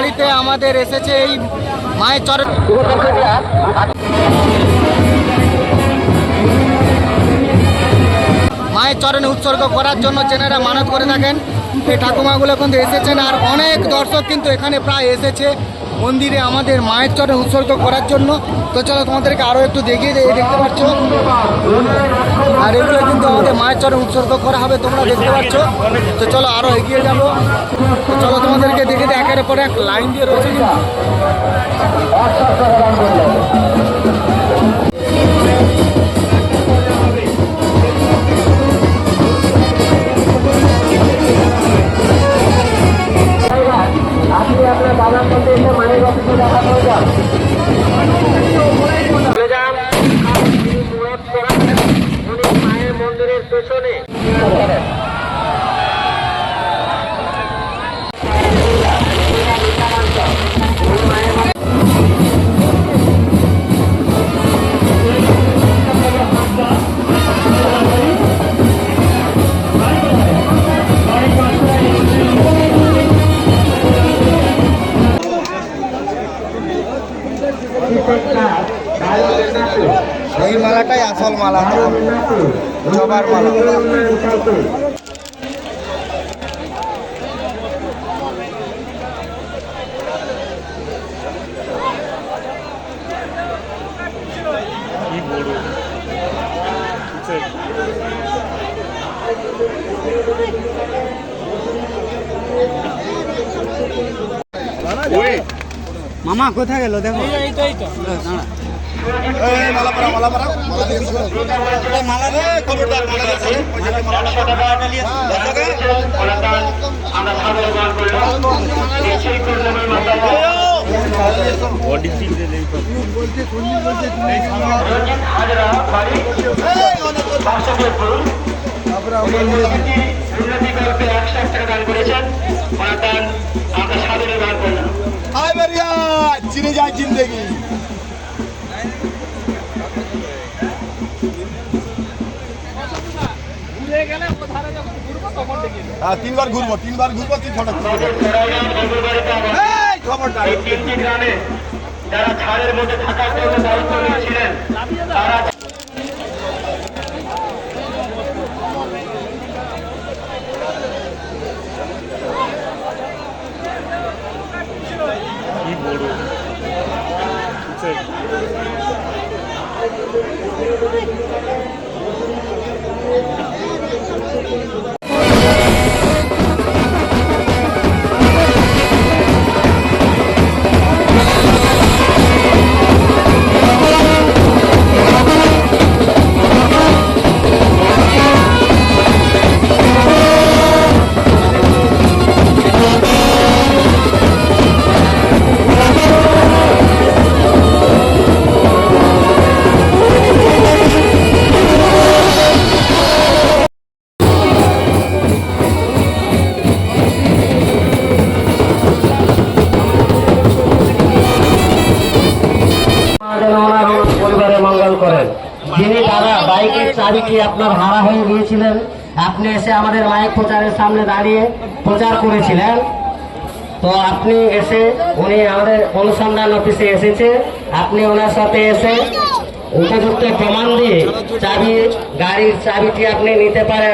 বাড়িতে আমাদের এসেছে এই মায়ের চরের মায়ের চরণে উৎসর্গ করার জন্য যেনারা মানত করে থাকেন এই ঠাকুমাগুলো কিন্তু এসেছেন আর অনেক দর্শক কিন্তু এখানে প্রায় এসেছে। মন্দিরে আমাদের মায়ের চরে উৎসর্গ করার জন্য। তো চলো তোমাদেরকে আরও একটু দেখিয়ে দেয় দেখতে পাচ্ছ? আর এগুলো কিন্তু আমাদের মায়ের চরে উৎসর্গ করা হবে, তোমরা দেখতে পাচ্ছ? তো চলো আরও এগিয়ে যাব। তো চলো তোমাদেরকে দেখে দেয় একের পরে এক লাইন দিয়ে রয়েছে কিন্তু। চলে এই মালাটাই আসল মালা। জবার মালা। মামা কোথায় গেল দেখো আমরা একশো এক টাকা দান করেছেন দান আমরা সাদরে গান করলাম হায় বেরিয়া চিনে যায় জিন্দেগি। হ্যাঁ তিনবার ঘুরবো তিনবার ঘুরবো তিন ফটো খবরটা। যারা ছাড়ের মধ্যে থাকার জন্য দায়িত্ব নিয়েছিলেন, তারা যেন কি আপনার হারা হয়ে গিয়েছিলেন। আপনি এসে আমাদের মায়ের প্রচারের সামনে দাঁড়িয়ে প্রচার করেছিলেন। তো আপনি এসে, উনি আমাদের অনুসন্ধান অফিসে এসেছে। আপনি ওনার সাথে এসে উপযুক্ত প্রমাণ দিয়ে চাবি, গাড়ির চাবিটি আপনি নিতে পারেন।